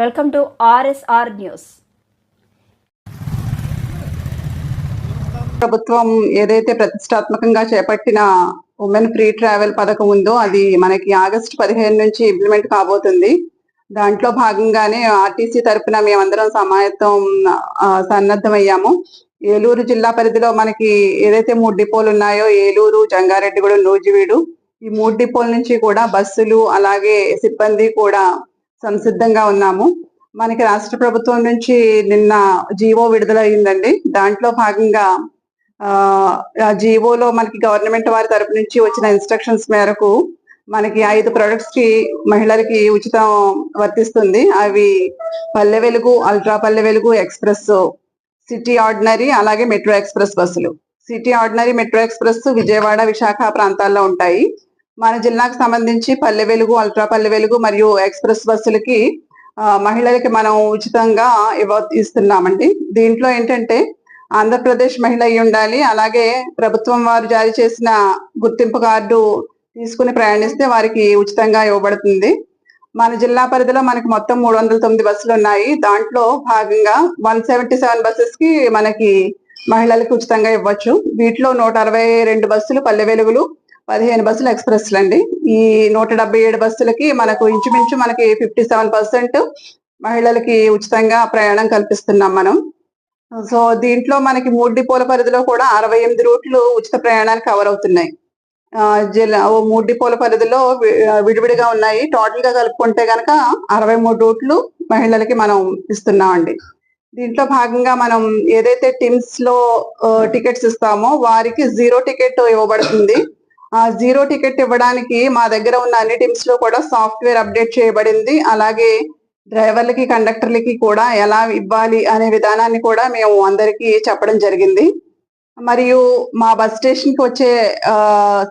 Welcome to RSR news. ప్రభుత్వం ఏదైతే ప్రతిష్టాత్మకంగా చేపట్టిన ఉమెన్ ఫ్రీ ట్రావెల్ పథకం ఉందో అది మనకి ఆగస్టు పదిహేను నుంచి ఇంప్లిమెంట్ కాబోతుంది. దాంట్లో భాగంగానే ఆర్టీసీ తరఫున మేమందరం సమాయత్తం సన్నద్ధమయ్యాము. ఏలూరు జిల్లా పరిధిలో మనకి ఏదైతే మూడు డిపోలు ఉన్నాయో ఏలూరు జంగారెడ్డిగూడెం నూజివీడు ఈ మూడు డిపోల నుంచి కూడా బస్సులు అలాగే సిబ్బంది కూడా సంసిద్ధంగా ఉన్నాము. మనకి రాష్ట్ర ప్రభుత్వం నుంచి నిన్న జీవో విడుదలయ్యిందండి దాంట్లో భాగంగా ఆ ఆ జీవోలో మనకి గవర్నమెంట్ వారి తరపు నుంచి వచ్చిన ఇన్స్ట్రక్షన్స్ మేరకు మనకి ఐదు ప్రొడక్ట్స్కి మహిళలకి ఉచితం వర్తిస్తుంది. అవి పల్లె Velugu ultra Palle Velugu express city ordinary అలాగే మెట్రో ఎక్స్ప్రెస్ బస్సులు. City ordinary metro express Vijayawada Visakha ప్రాంతాల్లో ఉంటాయి. మన జిల్లాకు సంబంధించి పల్లె వెలుగు అల్ట్రా పల్లె వెలుగు మరియు ఎక్స్ప్రెస్ బస్సులకి మహిళలకి మనం ఉచితంగా ఇవ్వ ఇస్తున్నామండి. దీంట్లో ఏంటంటే ఆంధ్రప్రదేశ్ మహిళ అయి ఉండాలి. అలాగే ప్రభుత్వం వారు జారీ చేసిన గుర్తింపు కార్డు తీసుకుని ప్రయాణిస్తే వారికి ఉచితంగా ఇవ్వబడుతుంది. మన జిల్లా పరిధిలో మనకి మొత్తం మూడు వందల తొమ్మిది బస్సులు ఉన్నాయి. దాంట్లో భాగంగా వన్ సెవెంటీ సెవెన్ బస్సెస్కి మనకి మహిళలకు ఉచితంగా ఇవ్వచ్చు. వీటిలో నూట అరవై రెండు బస్సులు పల్లె వెలుగులు పదిహేను బస్సులు ఎక్స్ప్రెస్లు అండి ఈ నూట డెబ్బై ఏడు బస్సులకి మనకు ఇంచుమించు మనకి ఫిఫ్టీ సెవెన్ పర్సెంట్ మహిళలకి ఉచితంగా ప్రయాణం కల్పిస్తున్నాం మనం. సో దీంట్లో మనకి మూడు డిపోల పరిధిలో కూడా అరవై ఎనిమిది రూట్లు ఉచిత ప్రయాణానికి కవర్ అవుతున్నాయి. ఆ, జిల్లా ఓ మూడు డిపోల పరిధిలో విడివిడిగా ఉన్నాయి. టోటల్గా కలుపుకుంటే గనక అరవై మూడు రూట్లు మహిళలకి మనం ఇస్తున్నామండి. దీంట్లో భాగంగా మనం ఏదైతే టిమ్స్లో టికెట్స్ ఇస్తామో వారికి జీరో టికెట్ ఇవ్వబడుతుంది. జీరో టికెట్ ఇవ్వడానికి మా దగ్గర ఉన్న అన్ని టీమ్స్లో కూడా సాఫ్ట్వేర్ అప్డేట్ చేయబడింది. అలాగే డ్రైవర్లకి కండక్టర్లకి కూడా ఎలా ఇవ్వాలి అనే విధానాన్ని కూడా మేము అందరికీ చెప్పడం జరిగింది. మరియు మా బస్ స్టేషన్కి వచ్చే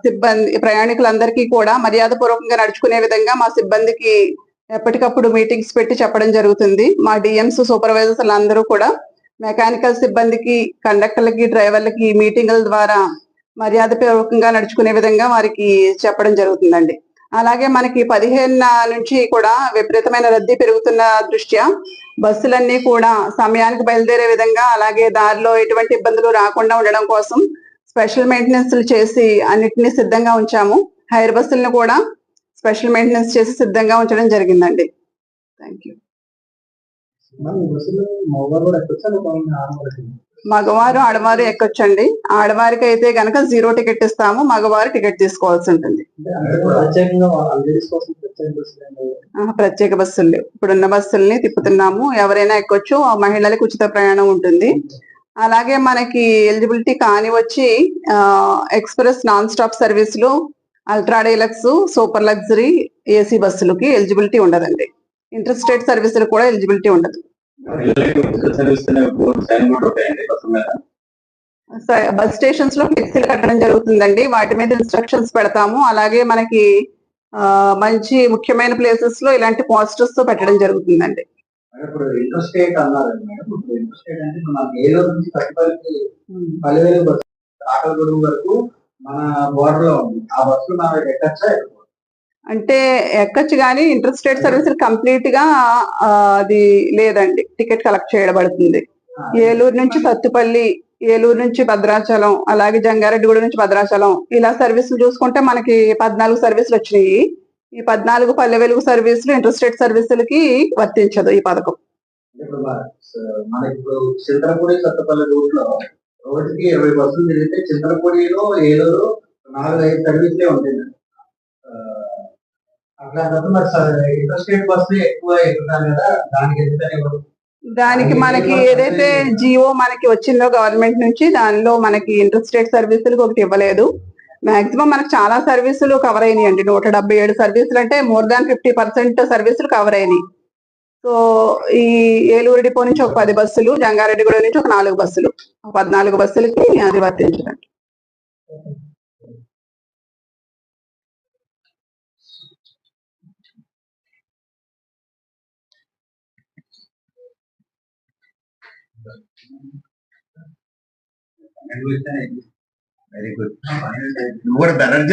సిబ్బంది ప్రయాణికులందరికీ కూడా మర్యాదపూర్వకంగా నడుచుకునే విధంగా మా సిబ్బందికి ఎప్పటికప్పుడు మీటింగ్స్ పెట్టి చెప్పడం జరుగుతుంది. మా డిఎంస్ సూపర్వైజర్స్ అందరూ కూడా మెకానికల్ సిబ్బందికి కండక్టర్లకి డ్రైవర్లకి మీటింగుల ద్వారా మర్యాదపూర్వకంగా నడుచుకునే విధంగా వారికి చెప్పడం జరుగుతుందండి. అలాగే మనకి పదిహేను నుంచి కూడా విపరీతమైన రద్దీ పెరుగుతున్న దృష్ట్యా బస్సులన్నీ కూడా సమయానికి బయలుదేరే విధంగా అలాగే దారిలో ఎటువంటి ఇబ్బందులు రాకుండా ఉండడం కోసం స్పెషల్ మెయింటెనెన్స్ చేసి అన్నిటినీ సిద్ధంగా ఉంచాము. హైర్ బస్సులను కూడా స్పెషల్ మెయింటెనెన్స్ చేసి సిద్ధంగా ఉంచడం జరిగిందండి. థ్యాంక్ యూ మగవారు ఆడవారు ఎక్కొచ్చండి. ఆడవారికి అయితే గనక జీరో టికెట్ ఇస్తాము. మగవారు టికెట్ తీసుకోవాల్సి ఉంటుంది. ప్రత్యేక బస్సులు లేవు. ఇప్పుడున్న బస్సుల్ని తిప్పుతున్నాము. ఎవరైనా ఎక్కొచ్చు. ఆ మహిళలకు ఉచిత ప్రయాణం ఉంటుంది. అలాగే మనకి ఎలిజిబిలిటీ కాని వచ్చి ఆ, ఎక్స్ప్రెస్ నాన్ స్టాప్ సర్వీసులు ultra deluxe super luxury AC బస్సులకి eligibility ఉండదండి. ఇంటర్ స్టేట్ సర్వీసులు కూడా ఎలిజిబిలిటీ ఉండదు. బస్ స్టేషన్స్లో ఫ్లెక్సీలు కట్టడం జరుగుతుందండి వాటి మీద ఇన్స్ట్రక్షన్స్ పెడతాము అలాగే మనకి మంచి ముఖ్యమైన ప్లేసెస్లో ఇలాంటి పోస్టర్స్తో పెట్టడం జరుగుతుందండి ఇప్పుడు ఇంటర్ స్టేట్ అన్నారు మేడం ఇప్పుడు ఇంటర్ స్టేట్ అంటే మన మనకి ఏలూరు నుంచి కట్టుపల్లికి పల్లెవేలు బస్సు ఆటల గొడుగు వరకు మన బోర్డర్లో ఉంది ఆ బస్సు మనం ఎక్కచ్చా అంటే ఎక్కొచ్చు కానీ ఇంటర్ స్టేట్ సర్వీసులు కంప్లీట్గా అది లేదండి. టికెట్ కలెక్ట్ చేయబడుతుంది. ఏలూరు నుంచి సత్తుపల్లి ఏలూరు నుంచి భద్రాచలం అలాగే జంగారెడ్డిగూడ నుంచి భద్రాచలం ఇలా సర్వీసులు చూసుకుంటే మనకి పద్నాలుగు సర్వీసులు వచ్చినాయి. ఈ పద్నాలుగు పల్లె వెలుగు సర్వీసులు ఇంటర్ స్టేట్ సర్వీసులకి వర్తించదు ఈ పథకం. చింతలపూడి రోజుకి ఇరవై బస్సులు తిరిగితే చింతలపూడిలో ఏలూరు నాలుగు ఐదు సర్వీసులే ఉంటాయి మరి ఎక్కువ కదా దానికి ఎందుకని ఇవ్వరు? దానికి మనకి ఏదైతే జియో మనకి వచ్చిందో గవర్నమెంట్ నుంచి దానిలో మనకి ఇంటర్ స్టేట్ సర్వీసులకు ఒకటి ఇవ్వలేదు. మాక్సిమం మనకి చాలా సర్వీసులు కవర్ అయినాయి అండి. నూట డెబ్బై ఏడు సర్వీసులు అంటే మోర్ దాన్ ఫిఫ్టీ పర్సెంట్ సర్వీసులు కవర్ అయినాయి. సో ఈ ఏలూరు డిపో నుంచి ఒక పది బస్సులు జంగారెడ్డిగూడ నుంచి ఒక నాలుగు బస్సులు. పద్నాలుగు బస్సులకి అది వర్తించదండి Very good. What a better